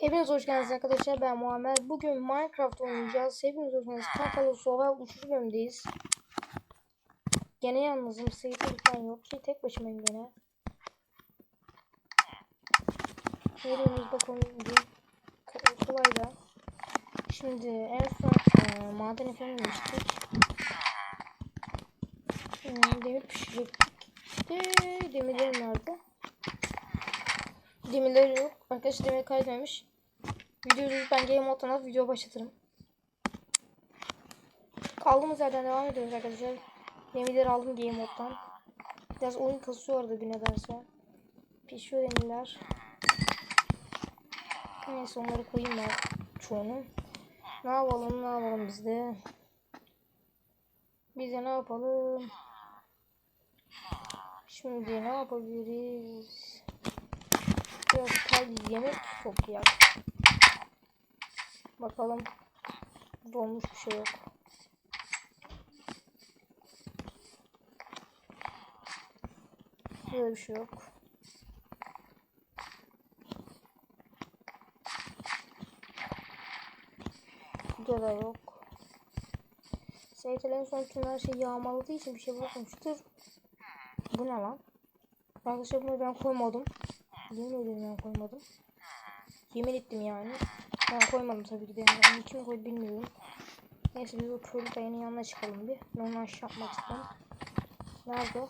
Hepiniz hoş geldiniz arkadaşlar. Ben Muammer. Bugün Minecraft oynayacağız. Hepiniz hoş geldiniz. Kankalı Survival 3. bölümdeyiz. Gene yalnızım. Sayıda falan yok. Şey tek başımayım gene. Veriyoruz bakalım. Bir kolay da. Şimdi en son e, maden efendim demiştik. E, demir pişirecektik. De, demirlerim nerede? Demirleri yok. Arkadaşlar demir kaydetmemiş. Videoyu ben game moddan alıp video başlatırım. Kaldığımız yerden devam ediyoruz arkadaşlar. Demirleri aldım game moddan. Biraz oyun kasıyor orada bir nedense. Pişiyor demirler. Neyse onları koyayım ben çoğunu. Ne yapalım ne yapalım biz de. Biz de ne yapalım? Şimdi ne yapabiliriz? Biraz kal yemek çok yak. Bakalım. Dolmuş bir şey yok. Böyle bir şey yok. Burada da yok. En son tüm şeyi yağmaladığı için bir şey bırakmamıştır. Bu ne lan? Arkadaşlar bunu ben koymadım. Yemin ederim ben koymadım. Yemin ettim yani. Ben koymadım tabii ki de. Yani onu kim koydu bilmiyorum. Neyse biz o köylü dayanın yanına çıkalım bir. Ben onu aşağı yapmak istiyorum. Nerede o?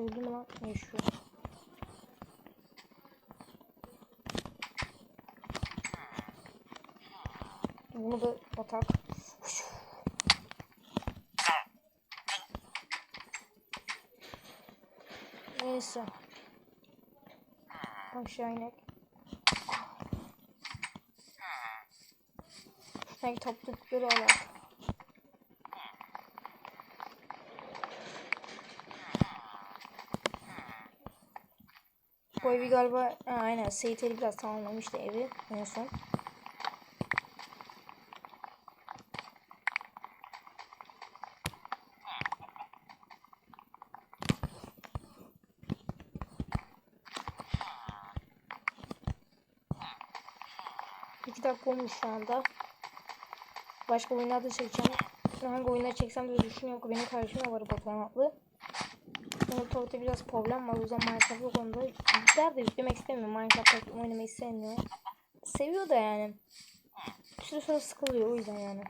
Öldü mü lan? Yaşıyor. Bunu da batak. Neyse. Aşağı inek. Şuradaki toplulukları alalım. Bu evi galiba ha, aynen Seyit Ali biraz tamamlamıştı evi en son. İki dakika olmuş şu anda. Başka oyunlarda çekeceğim. Hangi oyunları çeksem de düşünüyorum ki benim karşımda var Batuhan adlı. Ortalıkta biraz problem var. O yüzden Minecraft yok onda. Bizler de yüklemek istemiyor. Minecraft oynamayı sevmiyor. Seviyor da yani. Bir süre sonra sıkılıyor o yüzden yani.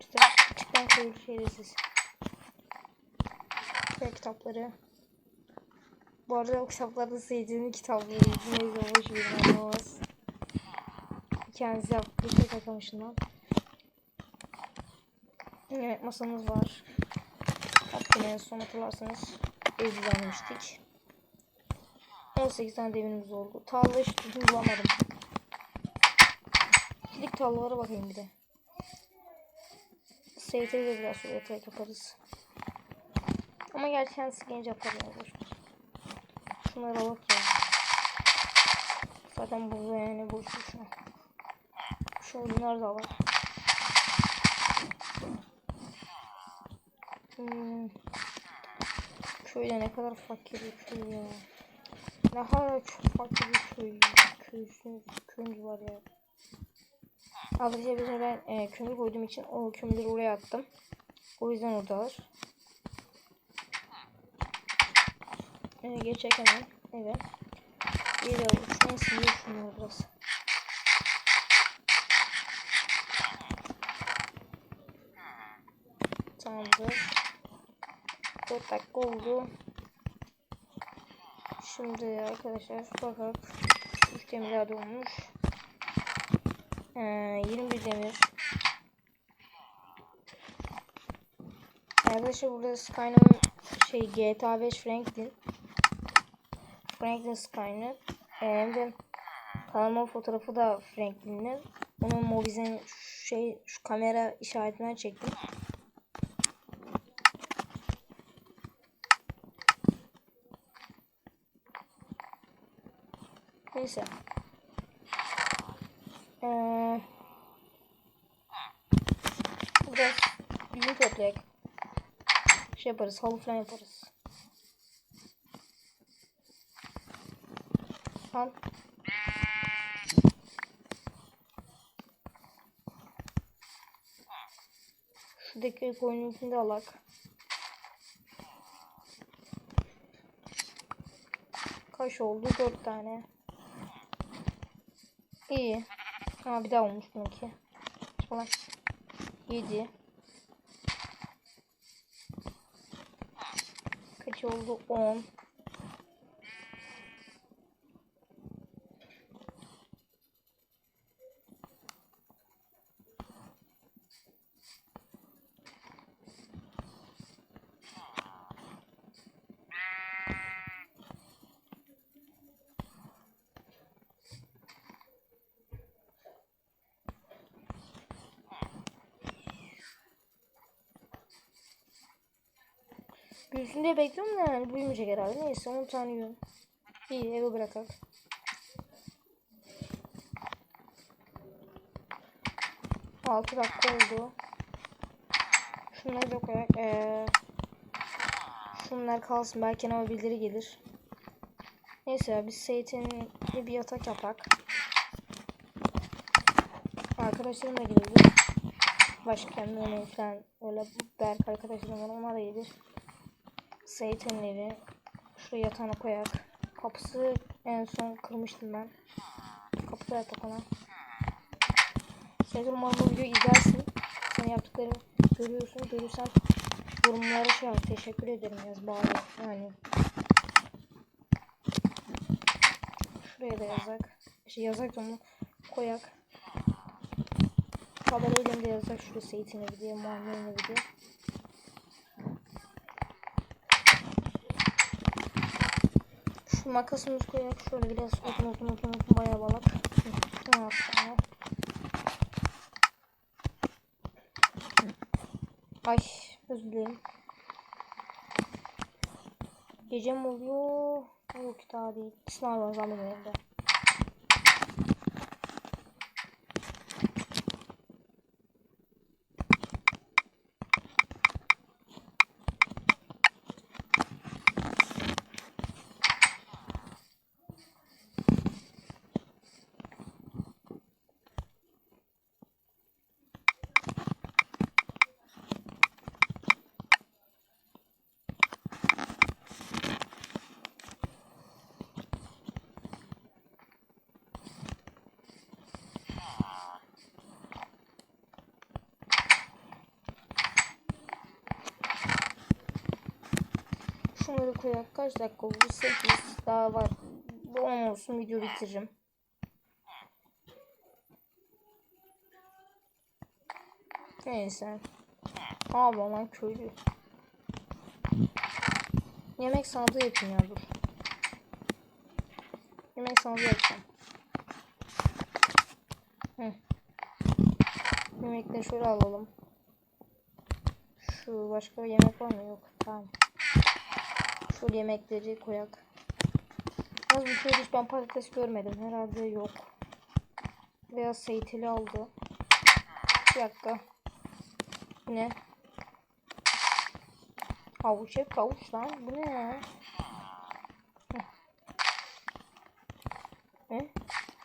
İşte çıkan koyulu şerefsiz. Ve kitapları. Bu arada kitaplarda sevdiğim kitapları. Neyse boş verin anlamaz. Kendisi yaptığı şey takılmışından. Evet masamız var. Hatta en son hatırlarsanız ev düzenlemiştik. 18 tane demirimiz oldu. Tarla hiç düzgün bulamadım. Gidik tarlalara bakayım bir de. ST'yi de biraz sonra yatarak yaparız. Ama gerçi kendisi gelince ver. Şunları alalım ya. Zaten bu yani boş boş. Şu oyunlar da var. Hmm. Köyde ne kadar fakir bir köy ya. Ne kadar çok fakir bir köy. Köysünüz, köyümüz var ya. Arkadaşlar bizim ben e, kömür koyduğum için o kömürleri oraya attım. O yüzden oradalar. E, geçecek hemen. Evet. Geliyor. Neyse yiyor şunları biraz. Tamamdır. 4 dakika oldu. Şimdi arkadaşlar bakalım. 3 demir daha olmuş. Ee, 21 demir. Arkadaşlar burada Skyrim'in şey GTA 5 Franklin. Franklin Skyrim. Ee, hem de kanalıma fotoğrafı da Franklin'in. Onun Mobizen şey şu kamera işaretinden çektim. Neyse. Ee, biraz yün toplayak. Şey yaparız, halı falan yaparız. Al. Şuradaki koyununkini de alak. Kaç oldu? Dört tane. İyi. Ha bir daha olmuş bununki. Falan. Yedi. Kaç oldu? On. Büyüsün diye bekliyorum da yani büyümeyecek herhalde. Neyse 10 tane yün. İyi eve bırakalım. Altı dakika oldu. Şunları da koyak. Ee, şunlar kalsın. Belki ama bildiri gelir. Neyse ya biz Seyit'in bir yatak yapak. Arkadaşlarım da gelir. Başka kendine falan öyle Berk arkadaşlarım var onlar da gelir. Zeytin'in evi. Şuraya yatağına koyak. Kapısı en son kırmıştım ben. Kapıda yatak ona. Zeytin umarım bu videoyu izlersin. Sen yaptıklarımı görüyorsun. Görürsen yorumlara şey yap. Teşekkür ederim yaz bari. Yani. Şuraya da yazak. Şey yazak onu koyak. Haber elimde yazak. Şurası evi diye. Muamme'nin evi diye. Şu makasımızı koyarak şöyle biraz odun odun odun odun bayağı balak. Ay özür dilerim. Gece mi oluyor? Yok daha değil. Sınav var zaman evde. Şunları koyak. Kaç dakika oldu? 8 daha var. Bu 10 olsun video bitiririm. Neyse. Abi lan köylü. Yemek sandığı yapayım ya dur. Yemek sandığı yapacağım. Hı. Yemekleri şöyle alalım. Şu başka bir yemek var mı? Yok. Tamam. Şöyle yemekleri koyak. Az bir şey hiç ben patates görmedim. Herhalde yok. Biraz seytili aldı. Bir dakika. Bu ne? Havuç hep havuç lan. Bu ne. Ne?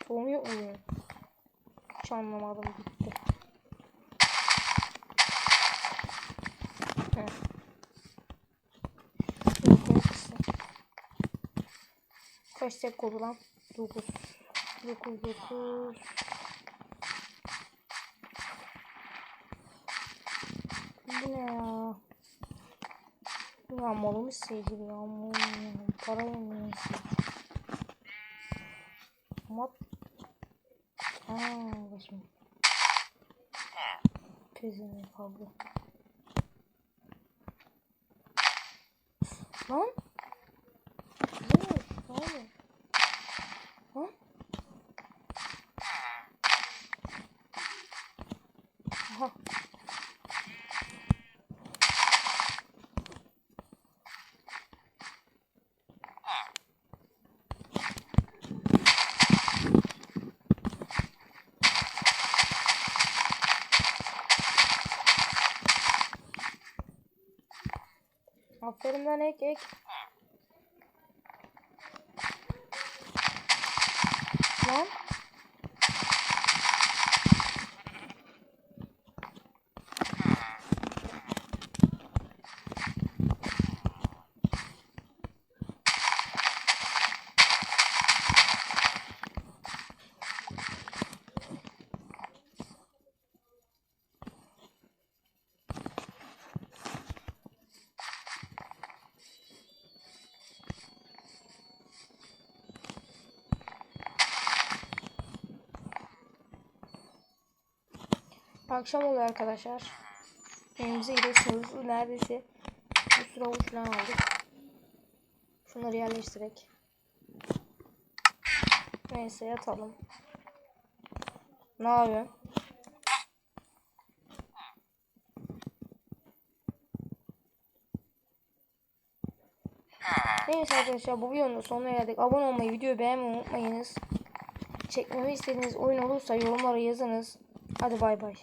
Yok mu? Hiç anlamadım Kaç dakika oldu lan? 9. 9 9. Bu ne ya? Ya malımı sevdi ya. Malım ya. Para yemiyor sevdi. Mat. Aaa başım. Pezini kaldı. Lan. Ne? Ne oluyor? Lan. Aha. Aferin lan ek ek. Lan. Akşam oluyor arkadaşlar. Evimize gidiyoruz. Neredeyse bir sürü avuç falan aldık. Şunları yerleştirek. Neyse yatalım. Ne yapıyorsun? Neyse arkadaşlar bu videonun sonuna geldik. Abone olmayı, videoyu beğenmeyi unutmayınız. Çekmemi istediğiniz oyun olursa yorumlara yazınız. Hadi bay bay.